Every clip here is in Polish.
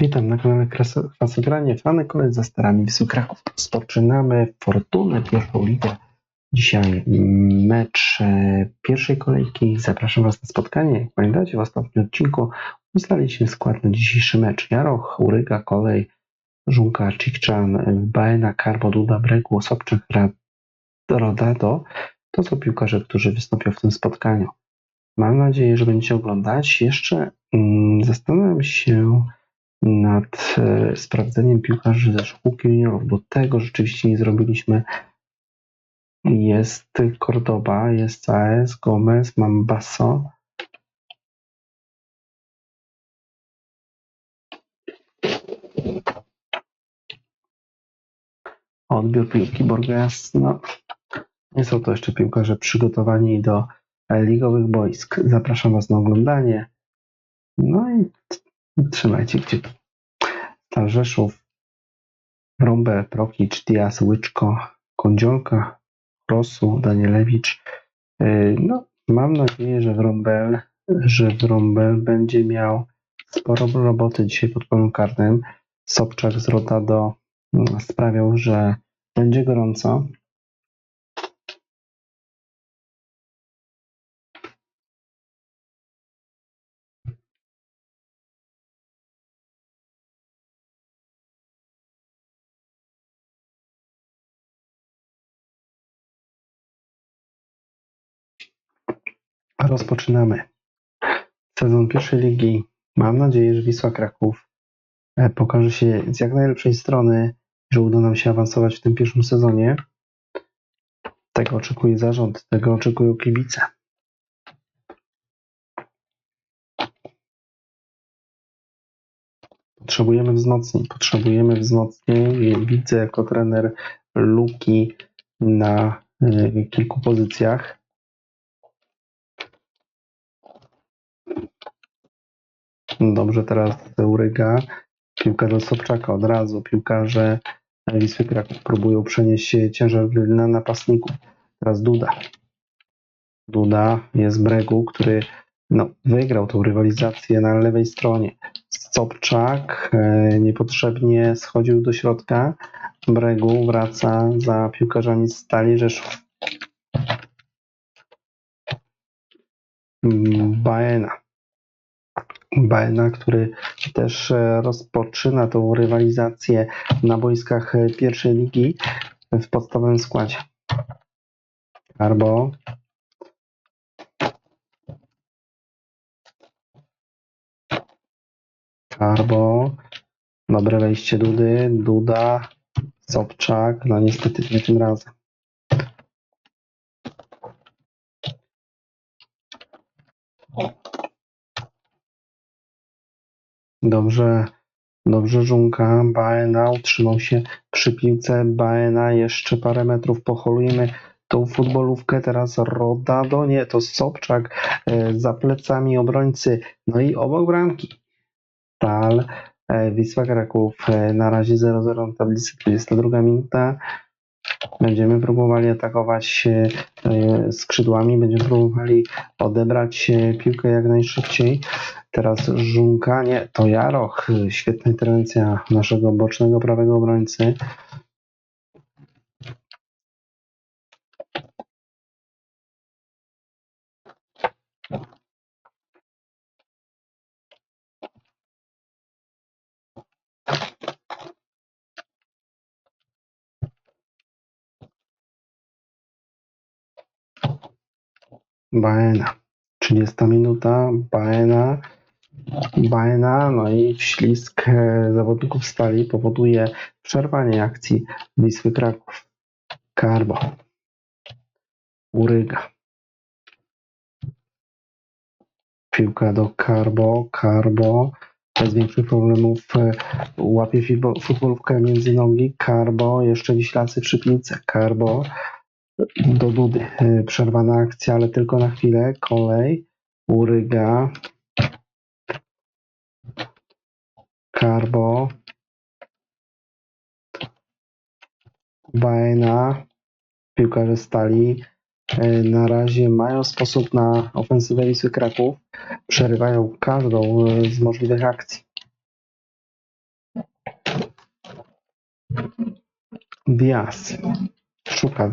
Witam na kanale Kwasogranie. Fany kolej za starami Wisły Kraków. Rozpoczynamy Fortunę pierwszą ligę. Dzisiaj mecz pierwszej kolejki. Zapraszam Was na spotkanie. Jak pamiętacie, w ostatnim odcinku ustaliliśmy skład na dzisiejszy mecz. Jaroch, Uryga, Kolej, Żunka, Cikczan, Baena, Karbo, Duda, Bregu, Sobczyk, Rodado. To są piłkarze, którzy wystąpią w tym spotkaniu. Mam nadzieję, że będziecie oglądać. Jeszcze mm, zastanawiam się nad e, sprawdzeniem piłkarzy ze szkółki juniorów, bo tego rzeczywiście nie zrobiliśmy. Jest Cordoba, jest AS, Gomez, mam Basso. Odbiór piłki Borges, no nie są to jeszcze piłkarze przygotowani do ligowych boisk. Zapraszam Was na oglądanie. No i trzymajcie kciuki. Stal Rzeszów, Rąbel, Prokic, Diaz, Łyczko, Kądziolka, Rosu, Danielewicz. Yy, No, mam nadzieję, że w Rąbel, że w Rąbel będzie miał sporo roboty dzisiaj pod polem karnym. Sobczak z Rotado mm, sprawiał, że będzie gorąco. Rozpoczynamy sezon pierwszej ligi. Mam nadzieję, że Wisła Kraków e, pokaże się z jak najlepszej strony, że uda nam się awansować w tym pierwszym sezonie. Tego oczekuje zarząd, tego oczekują kibice. Potrzebujemy wzmocnień. Potrzebujemy wzmocnień. Widzę jako trener luki na e, kilku pozycjach. Dobrze, teraz Uryga. Piłka do Sobczaka od razu. Piłkarze Wisły Kraków próbują przenieść ciężar na napastników. Teraz Duda. Duda jest Bregu, który no, wygrał tą rywalizację na lewej stronie. Sobczak e, niepotrzebnie schodził do środka. Bregu wraca za piłkarzami z Stali Rzeszów. Mm, Baena. Baena, który też e, rozpoczyna tą rywalizację na boiskach e, pierwszej ligi w podstawowym składzie. Karbo. Karbo. Dobre wejście Dudy. Duda. Sobczak. No niestety nie tym razem. Dobrze, dobrze Żunka, Baena utrzymał się przy piłce, Baena jeszcze parę metrów poholujemy tą futbolówkę, teraz Rodado, nie, to Sobczak e, za plecami obrońcy, no i obok bramki. Tal, e, Wisła Kraków, e, na razie 0-0 na tablicy, 22 minuta. Będziemy próbowali atakować e, e, skrzydłami, będziemy próbowali odebrać e, piłkę jak najszybciej. Teraz Żunka, nie, to Jaroch. Świetna interwencja naszego bocznego prawego obrońcy. Baena. 30 minuta, Baena. Baena, no i ślisk e, zawodników stali powoduje przerwanie akcji Wisły Kraków. Karbo. Uryga. Piłka do Karbo. Karbo. Bez większych problemów e, łapie futbolówkę między nogi. Karbo. Jeszcze Wiślacy przy piłce. Karbo. Do Dudy. E, Przerwana akcja, ale tylko na chwilę. Kolej. Uryga. Karbo, Baena, piłkarze Stali e, na razie mają sposób na ofensywę Wisły Kraków. Przerywają każdą e, z możliwych akcji. Diaz. Szuka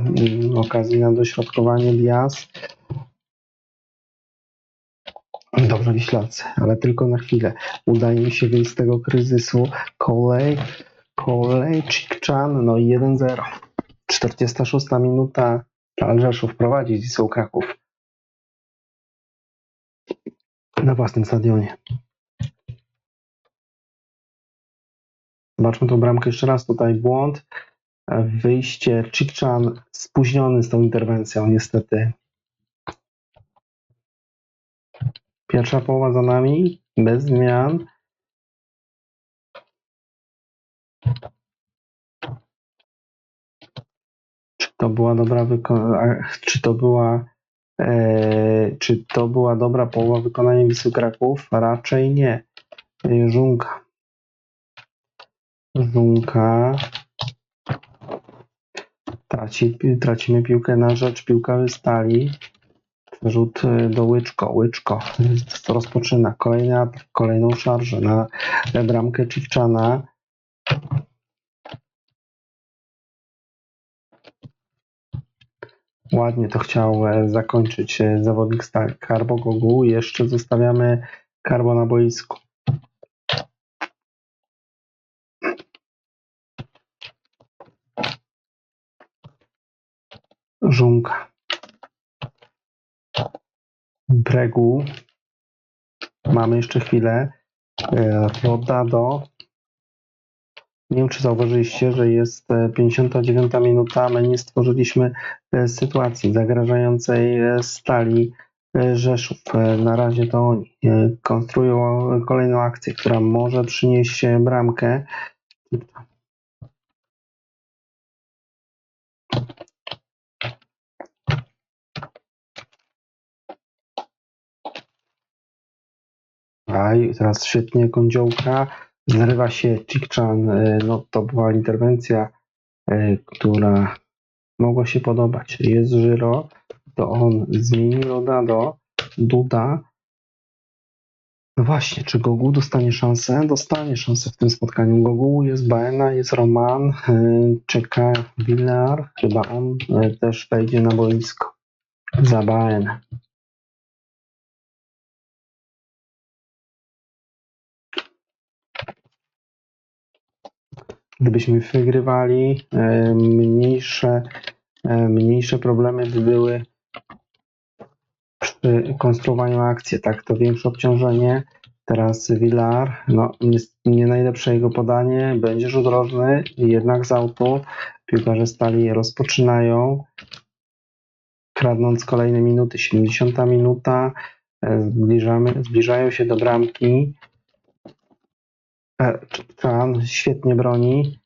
okazji na dośrodkowanie Diaz. Dobrze, Wiślacy, ale tylko na chwilę. Udaje mi się wyjść z tego kryzysu. Kolej, kolej, Czikczan, no i 1-0. 46 minuta. Żal Rzeszów prowadzi Wisłą Kraków. Na własnym stadionie. Zobaczmy tą bramkę jeszcze raz. Tutaj błąd. Wyjście Czikczan spóźniony z tą interwencją, niestety. Pierwsza połowa za nami, bez zmian. Czy to była dobra czy to była e, czy to była dobra połowa wykonania Wisły Kraków? Raczej nie. Żunka. Żunka. Traci, tracimy piłkę na rzecz piłkarzy stali. Rzut e, do Łyczko. Łyczko rozpoczyna kolejny atak, kolejną szarżę na bramkę Czikczana. Ładnie to chciał e, zakończyć e, zawodnik stali. Karbo Gogu. Jeszcze zostawiamy Karbo na boisku. Żunka. Bregu. Mamy jeszcze chwilę. E, Rodado. Nie wiem, czy zauważyliście, że jest e, 59 minuta, a my nie stworzyliśmy e, sytuacji zagrażającej e, stali e, Rzeszów. E, Na razie to oni e, konstruują kolejną akcję, która może przynieść e, bramkę. Teraz świetnie kądziołka. Zrywa się Chikchan. e, No to była interwencja, e, która mogła się podobać. Jest Żyro, to on zmieni Rodado, Duda. No właśnie, czy Gogu dostanie szansę? Dostanie szansę w tym spotkaniu. Gogu jest Baena, jest Roman, e, czeka Villar. Chyba on też wejdzie na boisko za Baenę. Gdybyśmy wygrywali, e, mniejsze, e, mniejsze problemy by były przy konstruowaniu akcji. Tak, to większe obciążenie. Teraz Villar, no nie, najlepsze jego podanie, będzie rzut rożny, jednak z autu. Piłkarze stali rozpoczynają, kradnąc kolejne minuty. 70 minuta, e, zbliżamy, zbliżają się do bramki. Chan świetnie broni.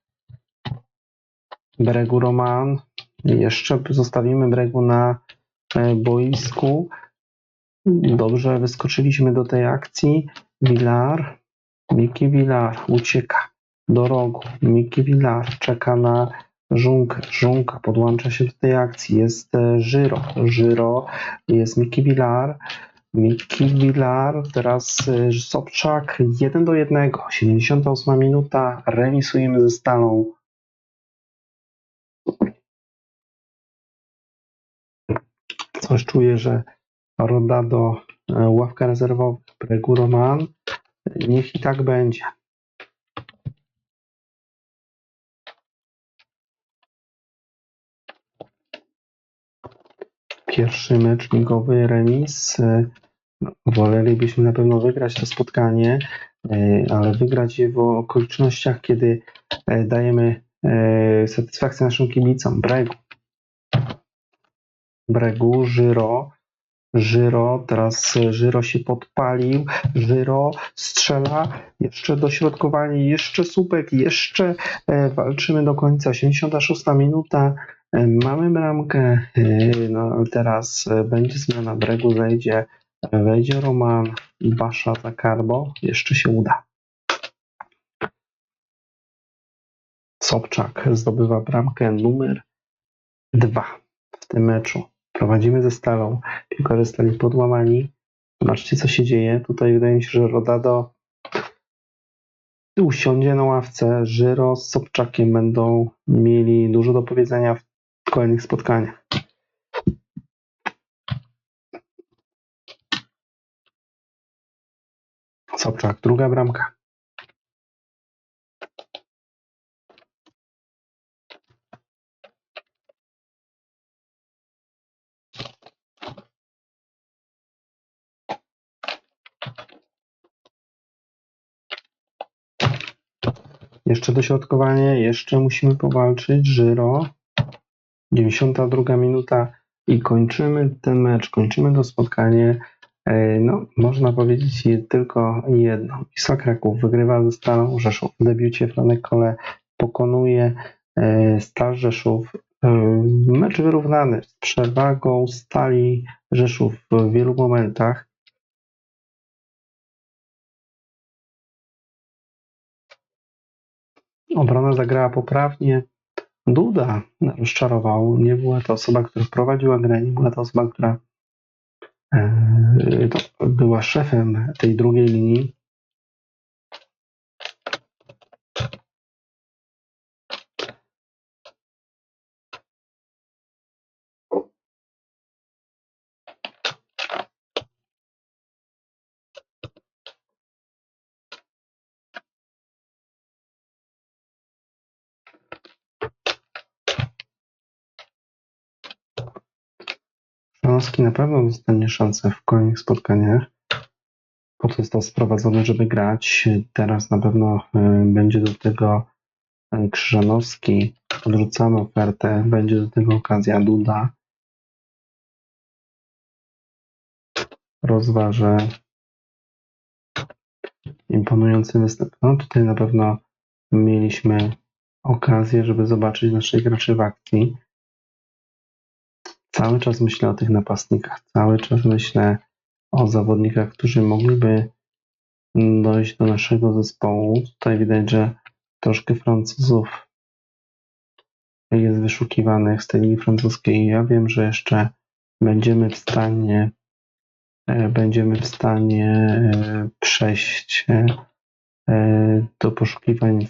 Bregu Roman. Jeszcze zostawimy Bregu na e, boisku. Dobrze wyskoczyliśmy do tej akcji. Villar. Miki Villar ucieka do rogu. Miki Villar czeka na Żunkę. Żunka podłącza się do tej akcji. Jest e, Żyro. Żyro. Jest Miki Villar. Miki Villar, teraz y, Sobczak 1 do 1, 78 minuta, remisujemy ze Stalą. Coś czuję, że Rodado, e, ławka rezerwowa, Bregu Roman, niech i tak będzie. Pierwszy mecz ligowy remis. No, Wolelibyśmy na pewno wygrać to spotkanie, e, ale wygrać je w okolicznościach, kiedy e, dajemy e, satysfakcję naszym kibicom. Bregu. Bregu, Żyro. Żyro, teraz Żyro się podpalił. Żyro strzela. Jeszcze dośrodkowanie, jeszcze słupek, jeszcze walczymy do końca. 86 minuta. Mamy bramkę. No, teraz będzie zmiana. Bregu zejdzie. Wejdzie Roman. Basza za Karbo. Jeszcze się uda. Sobczak zdobywa bramkę numer dwa w tym meczu. Prowadzimy ze Stalą. Piłkarze stali podłamani. Zobaczcie, co się dzieje. Tutaj wydaje mi się, że Rodado usiądzie na ławce. Żyro z Sobczakiem będą mieli dużo do powiedzenia w kolejnych spotkaniach. Sobczak, druga bramka. Jeszcze dośrodkowanie, jeszcze musimy powalczyć. Żyro. 92 minuta i kończymy ten mecz, kończymy to spotkanie. E, No, można powiedzieć tylko jedno. Wisła Kraków wygrywa ze Stalą Rzeszów. W debiucie Franek Kole pokonuje e, Stal Rzeszów. E, Mecz wyrównany z przewagą Stali Rzeszów w wielu momentach. Obrona zagrała poprawnie. Duda rozczarował. Nie była to osoba, która prowadziła grę, nie była to osoba, która była szefem tej drugiej linii. Szanowski na pewno dostanie szansę w kolejnych spotkaniach. Po to został sprowadzony, żeby grać. Teraz na pewno e, będzie do tego e, Krzyżanowski. Odrzucamy ofertę. Będzie do tego okazja Duda. Rozważę. Imponujący występ. No tutaj na pewno mieliśmy okazję, żeby zobaczyć naszych graczy w akcji. Cały czas myślę o tych napastnikach. Cały czas myślę o zawodnikach, którzy mogliby dojść do naszego zespołu. Tutaj widać, że troszkę Francuzów jest wyszukiwanych z tej linii francuskiej. Ja wiem, że jeszcze będziemy w stanie e, będziemy w stanie e, przejść e, do poszukiwań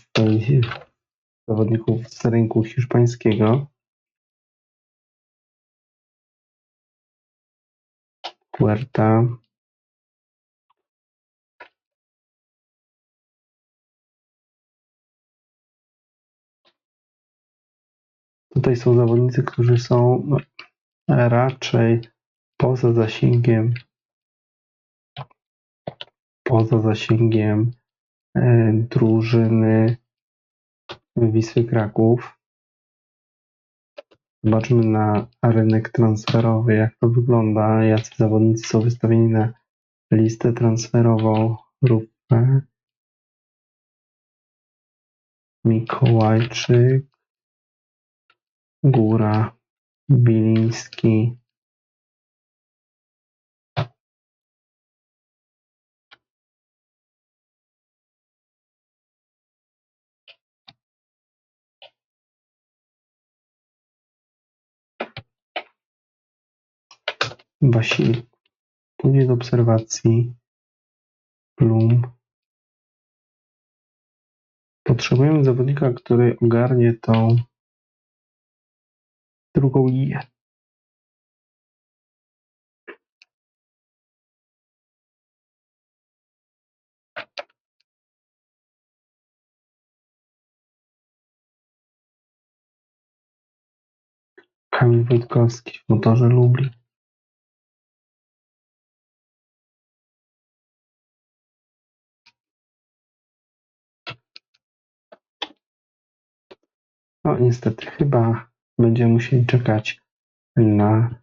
zawodników z rynku hiszpańskiego. Puerta. Tutaj są zawodnicy, którzy są raczej poza zasięgiem poza zasięgiem e, drużyny Wisły Kraków. Zobaczmy na rynek transferowy, jak to wygląda, jacy zawodnicy są wystawieni na listę transferową. Rupę, Mikołajczyk, Góra, Biliński, Wasilik. Pójdzie do obserwacji. Plum. Potrzebujemy zawodnika, który ogarnie tą drugą linię. Kamil Wojtkowski w motorze Lublin. No niestety, chyba będziemy musieli czekać na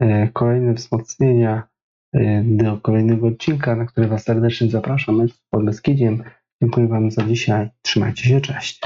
e, kolejne wzmocnienia e, do kolejnego odcinka, na który Was serdecznie zapraszam. My z Podbeskidziem. Dziękuję Wam za dzisiaj. Trzymajcie się, cześć.